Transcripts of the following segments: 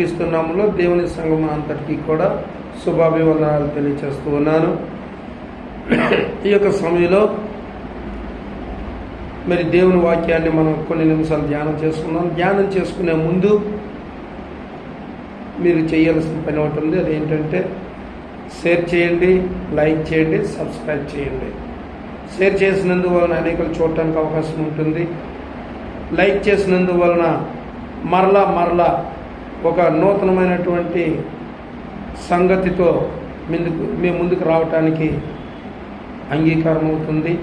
క్రీస్తునామంలో దేవుని సంఘం అంతటికీ కూడా శుభాభివందనాలు తెలియచేస్తూ ఉన్నాను. ఈ యొక్క సమయంలో మరి దేవుని వాక్యాన్ని మనం కొన్ని నిమిషాలు ధ్యానం చేసుకున్నాం ధ్యానం చేసుకునే ముందు మీరు చేయాల్సిన పని ఒకటి ఉంది. అదేంటంటే షేర్ చేయండి లైక్ చేయండి సబ్స్క్రైబ్ చేయండి. షేర్ చేసినందువలన అనేకలు చూడటానికి అవకాశం ఉంటుంది. లైక్ చేసినందువలన మరలా మరలా ఒక నూతనమైనటువంటి సంగతితో ముందుకు మేము ముందుకు రావటానికి అంగీకారం అవుతుంది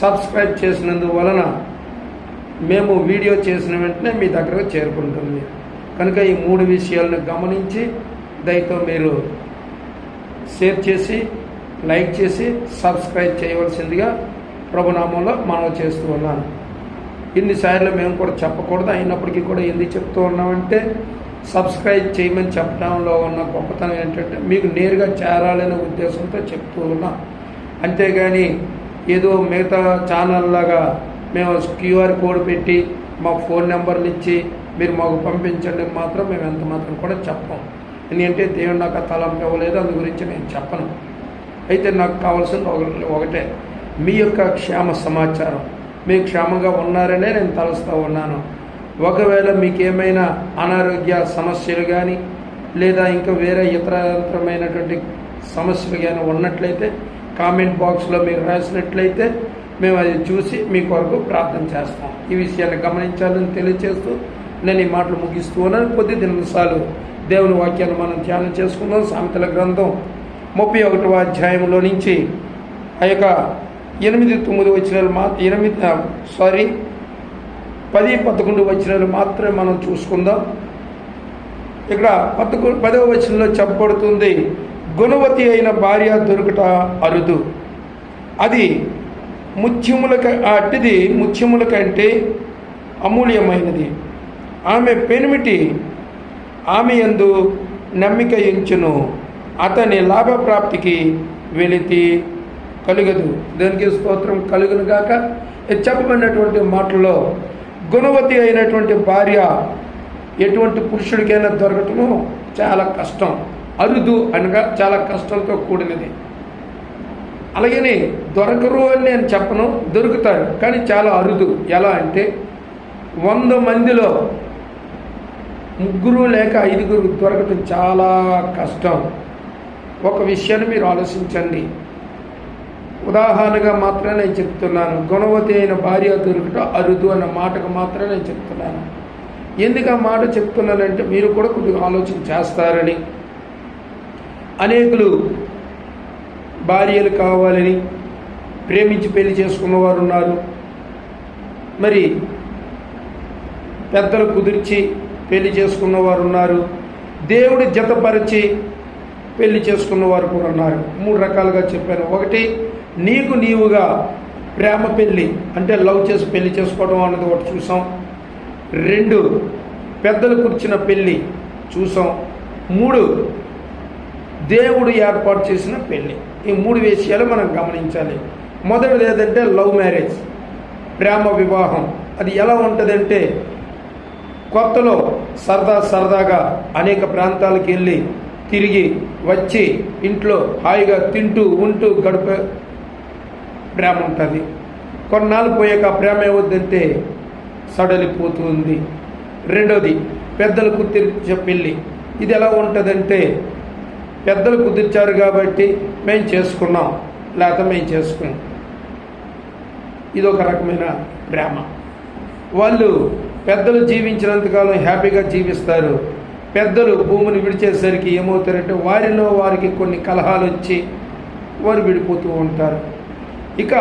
సబ్స్క్రైబ్ చేసినందువలన మేము వీడియో చేసిన వెంటనే మీ దగ్గరకు చేరుకుంటుంది. కనుక ఈ మూడు విషయాలను గమనించి దయతో మీరు షేర్ చేసి లైక్ చేసి సబ్స్క్రైబ్ చేయవలసిందిగా ప్రభునామంలో మనం చేస్తూ ఉన్నాను. ఇన్నిసార్లు మేము కూడా చెప్పకూడదు. అయినప్పటికీ కూడా ఎందుకు చెప్తూ ఉన్నామంటే సబ్స్క్రైబ్ చేయమని చెప్పడంలో ఉన్న గొప్పతనం ఏంటంటే మీకు నేరుగా చేరాలనే ఉద్దేశంతో చెప్తూ ఉన్నాం. అంతేగాని ఏదో మిగతా ఛానల్ లాగా మేము క్యూఆర్ కోడ్ పెట్టి మా ఫోన్ నెంబర్లు ఇచ్చి మీరు మాకు పంపించండి మాత్రం మేము ఎంత మాత్రం కూడా చెప్పం. ఎందుకంటే దేవుడు నాకు ఆ తలంపు ఇవ్వలేదు అందు గురించి నేను చెప్పను. అయితే నాకు కావాల్సింది ఒకటే. మీ యొక్క క్షేమ సమాచారం. మీరు క్షేమంగా ఉన్నారనే నేను తలుస్తూ ఉన్నాను. ఒకవేళ మీకు ఏమైనా అనారోగ్య సమస్యలు కానీ లేదా ఇంకా వేరే ఇతరమైనటువంటి సమస్యలు కానీ ఉన్నట్లయితే కామెంట్ బాక్స్లో మీరు రాసినట్లయితే మేము అది చూసి మీ కొరకు ప్రార్థన చేస్తాం. ఈ విషయాన్ని గమనించాలని తెలియజేస్తూ నేను ఈ మాటలు ముగిస్తూ ఉన్నాను. కొద్ది నిమిషాలు దేవుని వాక్యాన్ని మనం ధ్యానం చేసుకుందాం. సామెతల గ్రంథం ముప్పై ఒకటవ అధ్యాయంలో నుంచి ఆ యొక్క ఎనిమిది తొమ్మిది వచ్చినాలు మా ఎనిమిది సారీ పది పదకొండు వచనాలు మాత్రమే మనం చూసుకుందాం. ఇక్కడ పదకొండు పదవ వచనంలో చెప్పబడుతుంది గుణవతి అయిన భార్య దొరుకుట అరుదు. అది ముత్యముల అట్టిది ముత్యముల కంటే అమూల్యమైనది. ఆమె పెనిమిటి ఆమె ఎందు నమ్మిక ఎంచును అతని లాభప్రాప్తికి వెళితి కలుగదు. దానికి స్తోత్రం కలుగును గాక? చెప్పబడినటువంటి మాటల్లో గుణవతి అయినటువంటి భార్య ఎటువంటి పురుషుడికైనా దొరకటము చాలా కష్టం. అరుదు అనగా చాలా కష్టంతో కూడినది. అలాగని దొరకరు అని నేను చెప్పను దొరుకుతారు కానీ చాలా అరుదు. ఎలా అంటే వంద మందిలో ముగ్గురు లేక ఐదుగురు దొరకటం చాలా కష్టం. ఒక విషయాన్ని మీరు ఆలోచించండి. ఉదాహరణగా మాత్రమే నేను చెప్తున్నాను. గుణవతి అయిన భార్య దొరుకుట అరుదు అన్న మాటకు మాత్రమే నేను చెప్తున్నాను. ఎందుకు ఆ మాట చెప్తున్నానంటే మీరు కూడా కొద్దిగా ఆలోచన చేస్తారని. అనేకులు భార్యలు కావాలని ప్రేమించి పెళ్ళి చేసుకున్నవారు ఉన్నారు. మరి పెద్దలు కుదిర్చి పెళ్ళి చేసుకున్నవారు ఉన్నారు. దేవుడు జతపరిచి పెళ్ళి చేసుకున్న వారు కూడా ఉన్నారు. మూడు రకాలుగా చెప్పాను. ఒకటి నీకు నీవుగా ప్రేమ పెళ్ళి అంటే లవ్ చేసి పెళ్ళి చేసుకోవడం అన్నది ఒకటి చూసాం. రెండు పెద్దలు కూర్చిన పెళ్ళి చూసాం. మూడు దేవుడు ఏర్పాటు చేసిన పెళ్ళి ఈ మూడు విషయాలు మనం గమనించాలి. మొదటిది ఏదంటే లవ్ మ్యారేజ్ ప్రేమ వివాహం. అది ఎలా ఉంటుందంటే కొత్తలో సరదా సరదాగా అనేక ప్రాంతాలకు వెళ్ళి తిరిగి వచ్చి ఇంట్లో హాయిగా తింటూ ఉంటూ గడిపే ప్రేమ ఉంటుంది కొన్నాళ్ళు పోయాక ప్రేమ ఏవద్దంటే సడలిపోతుంది. రెండోది పెద్దలు కుదిర్చే పెళ్ళి ఇది ఎలా ఉంటుందంటే పెద్దలు కుదిర్చారు కాబట్టి మేము చేసుకున్నాం లేకపోతే మేము చేసుకున్నాం. ఇది ఒక రకమైన ప్రేమ. వాళ్ళు పెద్దలు జీవించినంతకాలం హ్యాపీగా జీవిస్తారు. పెద్దలు భూమిని విడిచేసరికి ఏమవుతారంటే వారిలో వారికి కొన్ని కలహాలు వచ్చి వారు విడిపోతూ ఉంటారు. ఇక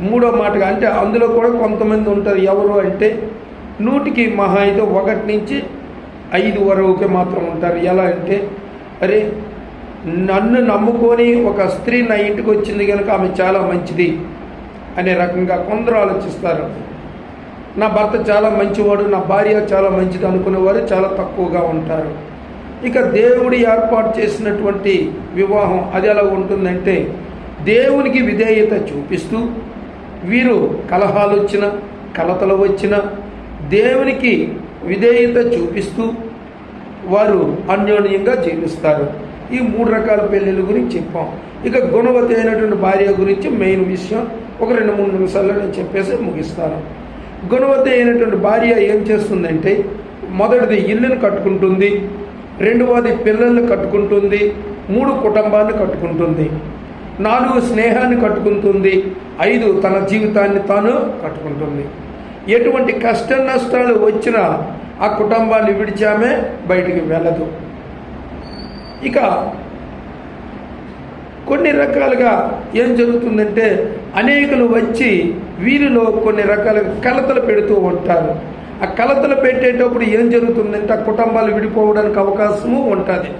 మూడో మాటగా అంటే అందులో కూడా కొంతమంది ఉంటారు. ఎవరు అంటే నూటికి మహా అయితే ఒకటి నుంచి ఐదు వరకు మాత్రం ఉంటారు. ఎలా అంటే అరే నన్ను నమ్ముకొని ఒక స్త్రీ నా ఇంటికి వచ్చింది కనుక ఆమె చాలా మంచిది అనే రకంగా కొందరు ఆలోచిస్తారు. నా భర్త చాలా మంచివాడు నా భార్య చాలా మంచిది అనుకునేవారు చాలా తక్కువగా ఉంటారు. ఇక దేవుడు ఏర్పాటు చేసినటువంటి వివాహం అది ఎలా ఉంటుందంటే దేవునికి విధేయత చూపిస్తూ వీరు కలహాలు వచ్చిన కలతలు వచ్చిన దేవునికి విధేయత చూపిస్తూ వారు అన్యోన్యంగా జీవిస్తారు. ఈ మూడు రకాల పెళ్ళిళ్ళ గురించి చెప్పాం. ఇక గుణవతి అయినటువంటి భార్య గురించి మెయిన్ విషయం ఒక రెండు మూడు నిమిషాల్లో నేను చెప్పేసి ముగిస్తాను. గుణవతి అయినటువంటి భార్య ఏం చేస్తుందంటే మొదటిది ఇల్లును కట్టుకుంటుంది రెండవది పిల్లల్ని కట్టుకుంటుంది మూడు కుటుంబాన్ని కట్టుకుంటుంది. నాలుగు స్నేహాన్ని కట్టుకుంటుంది. ఐదు తన జీవితాన్ని తాను కట్టుకుంటుంది. ఎటువంటి కష్ట నష్టాలు వచ్చినా ఆ కుటుంబాన్ని విడిచామే బయటికి వెళ్ళదు. ఇక కొన్ని రకాలుగా ఏం జరుగుతుందంటే అనేకులు వచ్చి వీరిలో కొన్ని రకాల కలతలు పెడుతూ ఉంటారు. ఆ కలతలు పెట్టేటప్పుడు ఏం జరుగుతుందంటే ఆ కుటుంబాలు విడిపోవడానికి అవకాశము ఉంటుంది.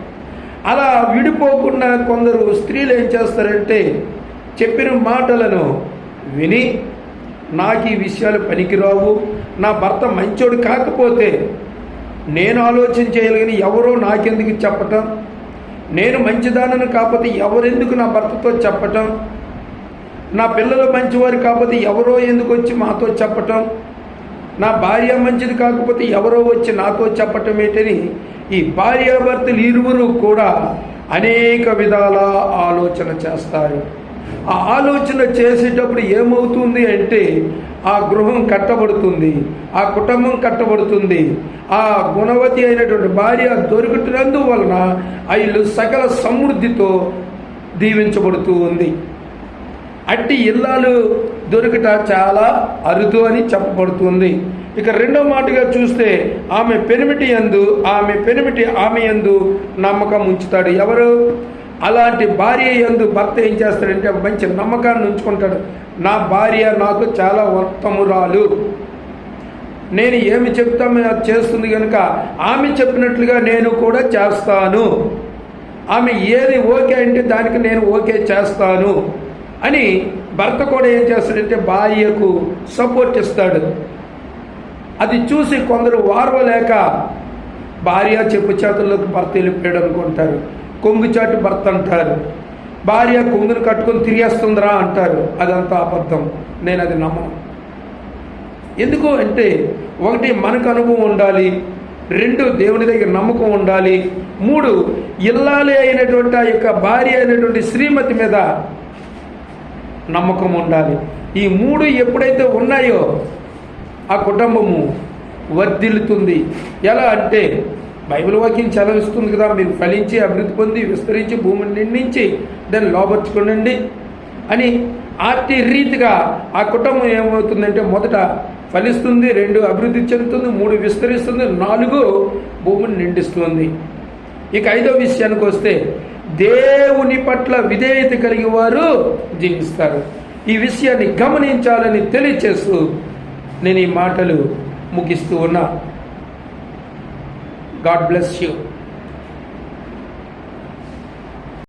అలా విడిపోకుండా కొందరు స్త్రీలు ఏం చేస్తారంటే చెప్పిన మాటలను విని నాకు ఈ విషయాలు పనికిరావు. నా భర్త మంచోడు కాకపోతే నేను ఆలోచన చేయగలిగిన ఎవరో నాకెందుకు చెప్పటం? నేను మంచిదానని కాకపోతే ఎవరెందుకు నా భర్తతో చెప్పటం? నా పిల్లలు మంచివారు కాకపోతే ఎవరో ఎందుకు వచ్చి మాతో చెప్పటం? నా భార్య మంచిది కాకపోతే ఎవరో వచ్చి నాతో చెప్పటం ఏంటని ఈ భార్యాభర్తలు ఇరువురు కూడా అనేక విధాల ఆలోచన చేస్తారు. ఆ ఆలోచన చేసేటప్పుడు ఏమవుతుంది అంటే ఆ గృహం కట్టబడుతుంది ఆ కుటుంబం కట్టబడుతుంది ఆ గుణవతి అయినటువంటి భార్య దొరుకుతున్నందువలన ఆ ఇల్లు సకల సమృద్ధితో దీవించబడుతూ ఉంది. అట్టి ఇల్లాలు దొరికట చాలా అరుదు అని చెప్పబడుతుంది. ఇక రెండో మాటగా చూస్తే ఆమె పెనిమిటి యందు ఆమె పెనిమిటి ఆమె యందు నమ్మకం ఉంచుతాడు. ఎవరు? అలాంటి భార్య యందు భర్త ఏం చేస్తాడంటే మంచి నమ్మకాన్ని ఉంచుకుంటాడు. నా భార్య నాకు చాలా ఉత్తమురాలు నేను ఏమి చెప్తామో అది చేస్తుంది కనుక ఆమె చెప్పినట్లుగా నేను కూడా చేస్తాను. ఆమె ఏది ఓకే అంటే దానికి నేను ఓకే చేస్తాను. అని భర్త కూడా ఏం చేస్తాడంటే భార్యకు సపోర్ట్ ఇస్తాడు. అది చూసి కొందరు వారవలేక భార్య చెప్పు చేతుల్లోకి భర్త వెళ్ళిపోయాడు అనుకుంటారు. కొంగుచాటు భర్త అంటారు. భార్య కొంగును కట్టుకొని తిరిగేస్తుందిరా అంటారు. అదంతా అబద్ధం. నేను అది నమ్మను. ఎందుకు అంటే ఒకటి మనకు అనుభవం ఉండాలి. రెండు దేవుని దగ్గర నమ్మకం ఉండాలి. మూడు ఇల్లాలి అయినటువంటి ఆ యొక్క భార్య అయినటువంటి శ్రీమతి మీద నమ్మకం ఉండాలి. ఈ మూడు ఎప్పుడైతే ఉన్నాయో ఆ కుటుంబము వర్ధిల్లుతుంది. ఎలా అంటే బైబిల్ వాక్యం చదివిస్తుంది కదా మీరు ఫలించి అభివృద్ధి పొంది విస్తరించి భూమిని నిర్మించి దాన్ని లోపరుచుకోనండి అని ఆర్టీ రీతిగా ఆ కుటుంబం ఏమవుతుందంటే మొదట ఫలిస్తుంది రెండు అభివృద్ధి చెందుతుంది మూడు విస్తరిస్తుంది నాలుగు భూమిని నిండిస్తుంది. ఇక ఐదో విషయానికి వస్తే దేవుని పట్ల విధేయత కలిగి వారు జీవిస్తారు. ఈ విషయాన్ని గమనించాలని తెలియచేస్తూ నేను ఈ మాటలు ముగిస్తూ ఉన్నా. God bless you.